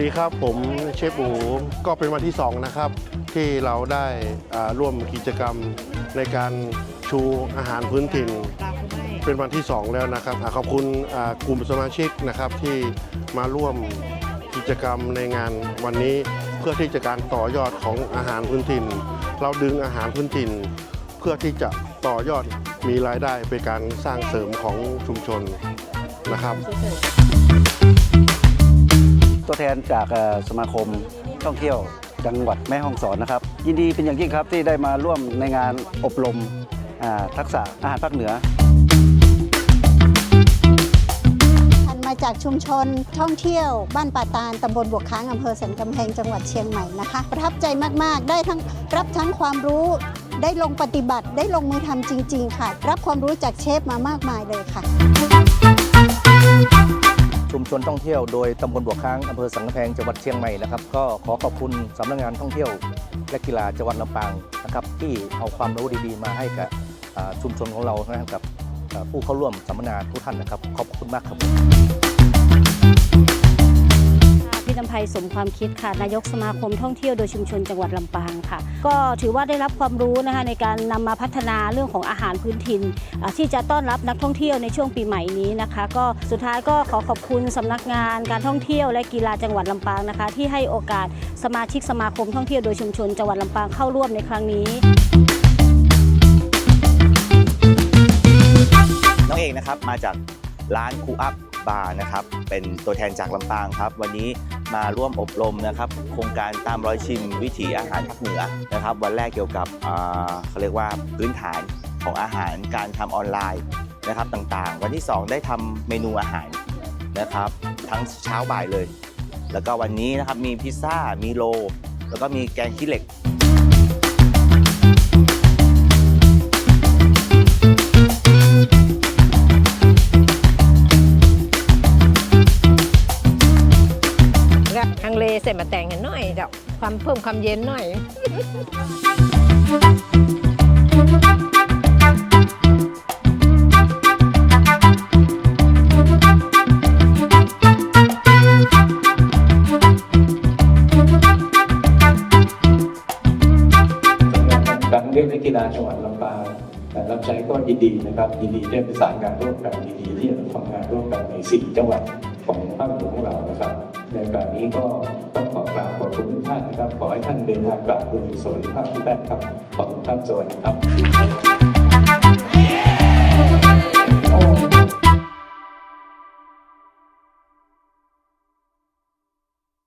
ดีครับผมเชฟหมูก็เป็นวันที่ 2 นะครับ ที่เราได้ร่วมกิจกรรมในการชูอาหารพื้นถิ่น เป็นวันที่ 2 แล้วนะครับขอบคุณกลุ่มสมาชิกนะครับที่มาร่วมกิจกรรมในงานวันนี้เพื่อที่จะการต่อยอดของอาหารพื้นถิ่น เราดึงอาหารพื้นถิ่น เพื่อที่จะต่อยอดมีรายได้เป็นการสร้างเสริมของชุมชนนะครับ ตัวแทนจากสมาคมท่องเที่ยวจังหวัดแม่ฮ่องสอนนะครับ ยินดีเป็นอย่างยิ่งครับที่ได้มาร่วมในงานอบรมทักษะอาหารภาคเหนือท่านมาจากชุมชนท่องเที่ยว บ้านป่าตาลตำบลบวกค้างอำเภอสันกำแพงจังหวัดเชียงใหม่นะคะ ประทับใจมาก ๆ ได้ทั้งรับทั้งความรู้ ได้ลงปฏิบัติได้ลงมือทำจริง ๆ ค่ะ รับความรู้จากเชฟมามากมายเลยค่ะ ชุมชนท่องเที่ยวโดยตำบลบวกค้างอำเภอสังกำแพงจังหวัดเชียงใหม่นะครับก็ขอขอบคุณสำนักงานท่องเที่ยวและกีฬาจังหวัดลำปางนะครับที่เอาความรู้ดีๆ มาให้กับชุมชนของเรานะครับกับผู้เข้าร่วมสัมมนาทุกท่านนะครับ ขอบคุณมากครับ สมความคิดค่ะนายกสมาคมท่องเที่ยวโดยชุมชนจังหวัดลำปางค่ะ ก็ถือว่าได้รับความรู้นะคะในการนำมาพัฒนาเรื่องของอาหารพื้นถิ่นที่จะต้อนรับนักท่องเที่ยวในช่วงปีใหม่นี้นะคะ ก็สุดท้ายก็ขอขอบคุณสำนักงานการท่องเที่ยวและกีฬาจังหวัดลำปางนะคะ ที่ให้โอกาสสมาชิกสมาคมท่องเที่ยวโดยชุมชนจังหวัดลำปางเข้าร่วมในครั้งนี้น้องเอกนะครับมาจากร้านคูอัพ บาร์นะครับ เป็นตัวแทนจากลำปางครับ วันนี้มาร่วมอบรมนะครับ โครงการตามรอยชิมวิถีอาหารภาคเหนือนะครับ วันแรกเกี่ยวกับเขาเรียกว่าพื้นฐานของอาหารการทำออนไลน์นะครับต่างๆ วันที่ 2 ได้ทำเมนูอาหารนะครับ ทั้งเช้าบ่ายเลย แล้วก็วันนี้นะครับมีพิซซ่ามีโล แล้วก็มีแกงขี้เหล็ก ก็ฮังเลใส่มาแต่งกันหน่อยเจ้าความเพิ่มความเย็นหน่อยการเล่นนักกีฬาจังหวัดลำปางการรับใช้ก็ยินดีนะครับยินดีได้ประสานงานร่วมกันยินดีที่จะทำงานร่วมกันในสี่จังหวัดของภาคเหนือของเรานะครับี้ก็ต้องขอกราบขอบคุณทุกท่านนะครับ ขอให้ท่านเดินทางกลับโดยสวัสดิภาพที่แท้ครับ ขอบคุณท่านสวัสดีครับ